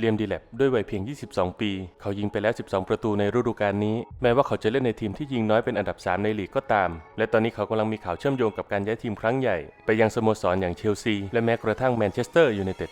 เลียมดีแลบด้วยวัยเพียง 22 ปี เขายิงไปแล้ว 12 ประตูในฤดูกาลนี้ แม้ว่าเขาจะเล่นในทีมที่ยิงน้อยเป็นอันดับ 3 ในลีกก็ตาม และตอนนี้เขากำลังมีข่าวเชื่อมโยงกับการย้ายทีมครั้งใหญ่ ไปยังสโมสรอย่างเชลซี และแม้กระทั่งแมนเชสเตอร์ยูไนเต็ด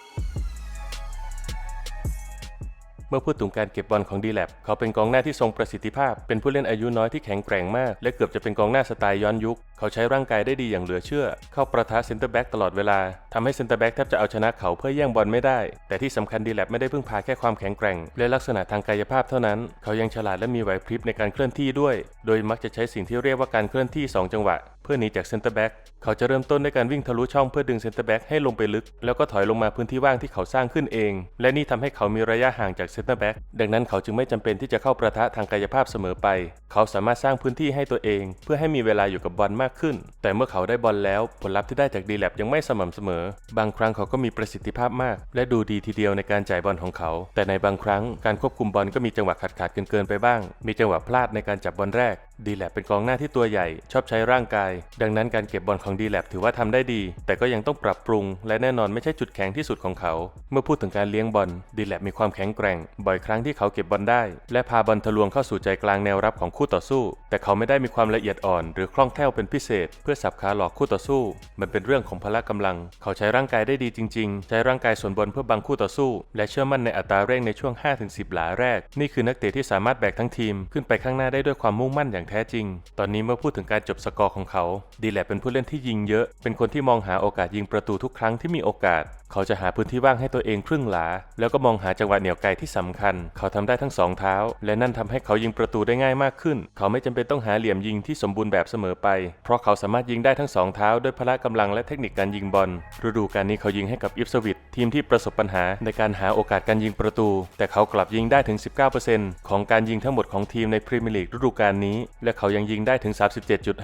เมื่อพูดถึงการเก็บบอลของดีแลบเขาเป็นกองหน้าที่ทรงประสิทธิภาพ เป็นผู้เล่นอายุน้อยที่แข็งแกร่งมาก และเกือบจะเป็นกองหน้าสไตล์ย้อนยุคเขาใช้ร่างกายได้ดีอย่างเหลือเชื่อ เข้าประทะเซนเตอร์แบ็กตลอดเวลาทำให้เซนเตอร์แบ็กแทบจะเอาชนะเขาเพื่อแย่งบอลไม่ได้ แต่ที่สำคัญดีแลบไม่ได้พึ่งพาแค่ความแข็งแกร่ง และลักษณะทางกายภาพเท่านั้น เขายังฉลาดและมีไหวพริบในการเคลื่อนที่ด้วย โดยมักจะใช้สิ่งที่เรียกว่าการเคลื่อนที่สองจังหวะ เพื่อหนีจากเซนเตอร์แบ็กเขาจะเริ่มต้นด้วยการวิ่งทะลุช่องเพื่อดึงเซนเตอร์แบ็กให้ลงไปลึก แล้วก็ถอยลงมาพื้นที่ว่างที่เขาสร้างขึ้นเอง และนี่ทำให้เขามีระยะห่างจากเซนเตอร์แบ็กดังนั้นเขาจึงไม่จำเป็นที่จะเข้าประทะทางกายภาพเสมอไป เขาสามารถสร้างพื้นที่ให้ตัวเอง เพื่อให้มีเวลาอยู่กับบอลมากขึ้น แต่เมื่อเขาได้บอลแล้ว ผลลัพธ์ที่ได้จากดีแลบยังไม่สม่ำเสมอ บางครั้งเขาก็มีประสิทธิภาพมาก และดูดีทีเดียวในการจ่ายบอลของเขา แต่ในบางครั้งการควบคุมบอลก็มีจังหวะขาดขาดๆเกินไปบ้าง มีจังหวะพลาดในการจับบอลแรกดีแลบเป็นกองหน้าที่ตัวใหญ่ ชอบใช้ร่างกาย ดังนั้นการเก็บบอลของดีแลบถือว่าทำได้ดี แต่ก็ยังต้องปรับปรุง และแน่นอนไม่ใช่จุดแข็งที่สุดของเขา เมื่อพูดถึงการเลี้ยงบอลดีแลบมีความแข็งแกร่ง บ่อยครั้งที่เขาเก็บบอลได้ และพาบอลทะลวงเข้าสู่ใจกลางแนวรับของคู่ต่อสู้ แต่เขาไม่ได้มีความละเอียดอ่อน หรือคล่องแคล่วเป็นพิเศษ เพื่อสับขาหลอกคู่ต่อสู้ มันเป็นเรื่องของพละกำลัง เขาใช้ร่างกายได้ดีจริง ๆ ใช้ร่างกายส่วนบนเพื่อบังคู่ต่อสู้ และเชื่อมั่นในอัตราเร่งในช่วง 5-10 หลาแรก นี่คือนักเตะที่สามารถแบกทั้งทีมขึ้นไปข้างหน้าได้ด้วยความมุ่งมั่นอย่างแท้จริง ตอนนี้เมื่อพูดถึงการจบสกอร์ของเขา ดีแลเป็นผู้เล่นที่ยิงเยอะ เป็นคนที่มองหาโอกาสยิงประตูทุกครั้งที่มีโอกาส เขาจะหาพื้นที่ว่างให้ตัวเองครึ่งหลา แล้วก็มองหาจังหวะเหนี่ยวไกลที่สำคัญ เขาทำได้ทั้งสองเท้า และนั่นทำให้เขายิงประตูได้ง่ายมากขึ้น เขาไม่จำเป็นต้องหาเหลี่ยมยิงที่สมบูรณ์แบบเสมอไป เพราะเขาสามารถยิงได้ทั้งสองเท้าด้วยพละกำลังและเทคนิคการยิงบอล ฤดูกาลนี้เขายิงให้กับอิฟสวิตทีมที่ประสบปัญหาในการหาโอกาสการยิงประตู แต่เขากลับยิงได้ถึง 19%ของการยิงทั้งหมดของทีมในพรีเมียร์ลีกฤดูกาลนี้ และเขายังยิงได้ถึง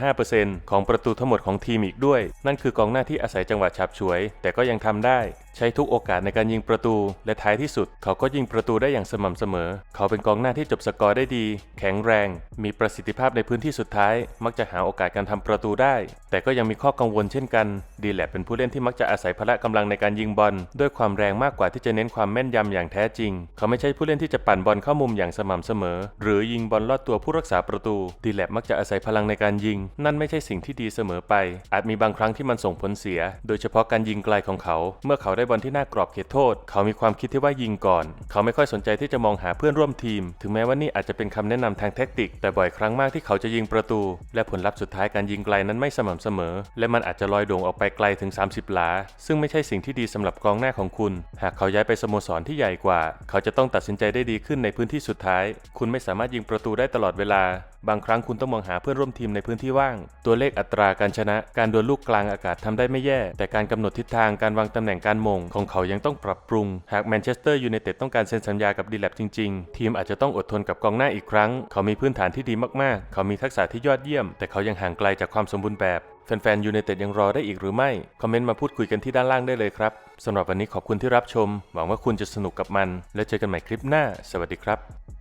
37.5%ของประตูทั้งหมดของทีมอีกด้วย นั่นคือกองหน้าที่อาศัยจังหวะฉับฉวย แต่ก็ยังทำได้ back. ใช้ทุกโอกาสในการยิงประตู และท้ายที่สุด เขาก็ยิงประตูได้อย่างสม่ำเสมอ เขาเป็นกองหน้าที่จบสกอร์ได้ดี แข็งแรง มีประสิทธิภาพในพื้นที่สุดท้าย มักจะหาโอกาสการทำประตูได้ แต่ก็ยังมีข้อกังวลเช่นกัน ดีแลบเป็นผู้เล่นที่มักจะอาศัยพละกำลังในการยิงบอล ด้วยความแรงมากกว่าที่จะเน้นความแม่นยำอย่างแท้จริง เขาไม่ใช่ผู้เล่นที่จะปั่นบอลเข้ามุมอย่างสม่ำเสมอ หรือยิงบอลลอดตัวผู้รักษาประตู ดีแลบมักจะอาศัยพลังในการยิง นั่นไม่ใช่สิ่งที่ดีเสมอไป อาจมีบางครั้งที่มันส่งผลเสีย โดยเฉพาะการยิงไกลของเขา เมื่อเขาได้บอลที่หน้ากรอบเขตโทษ เขามีความคิดที่ว่ายิงก่อน เขาไม่ค่อยสนใจที่จะมองหาเพื่อนร่วมทีม ถึงแม้ว่านี่อาจจะเป็นคำแนะนำทางแท็กติกแต่บ่อยครั้งมากที่เขาจะยิงประตู และผลลัพธ์สุดท้ายการยิงไกลนั้นไม่สม่ำเสมอ และมันอาจจะลอยโด่งออกไปไกลถึง 30 หลา ซึ่งไม่ใช่สิ่งที่ดีสำหรับกองหน้าของคุณ หากเขาย้ายไปสโมสรที่ใหญ่กว่า เขาจะต้องตัดสินใจได้ดีขึ้นในพื้นที่สุดท้าย คุณไม่สามารถยิงประตูได้ตลอดเวลาบางครั้งคุณต้องมองหาเพื่อนร่วมทีมในพื้นที่ว่าง ตัวเลขอัตราการชนะ การดวลลูกกลางอากาศทำได้ไม่แย่ แต่การกำหนดทิศทางการวางตำแหน่งการมงของเขายังต้องปรับปรุง หากแมนเชสเตอร์ยูไนเต็ดต้องการเซ็นสัญญากับดีแลบจริง ๆ ทีมอาจจะต้องอดทนกับกองหน้าอีกครั้ง เขามีพื้นฐานที่ดีมากๆ เขามีทักษะที่ยอดเยี่ยม แต่เขายังห่างไกลจากความสมบูรณ์แบบแฟนๆยูไนเต็ดยังรอได้อีกหรือไม่ คอมเมนต์มาพูดคุยกันที่ด้านล่างได้เลยครับสำหรับวันนี้ขอบคุณที่รับชม หวังว่าคุณจะสนุกกับมัน และเจอกันใหม่คลิปหน้า สวัสดีครับ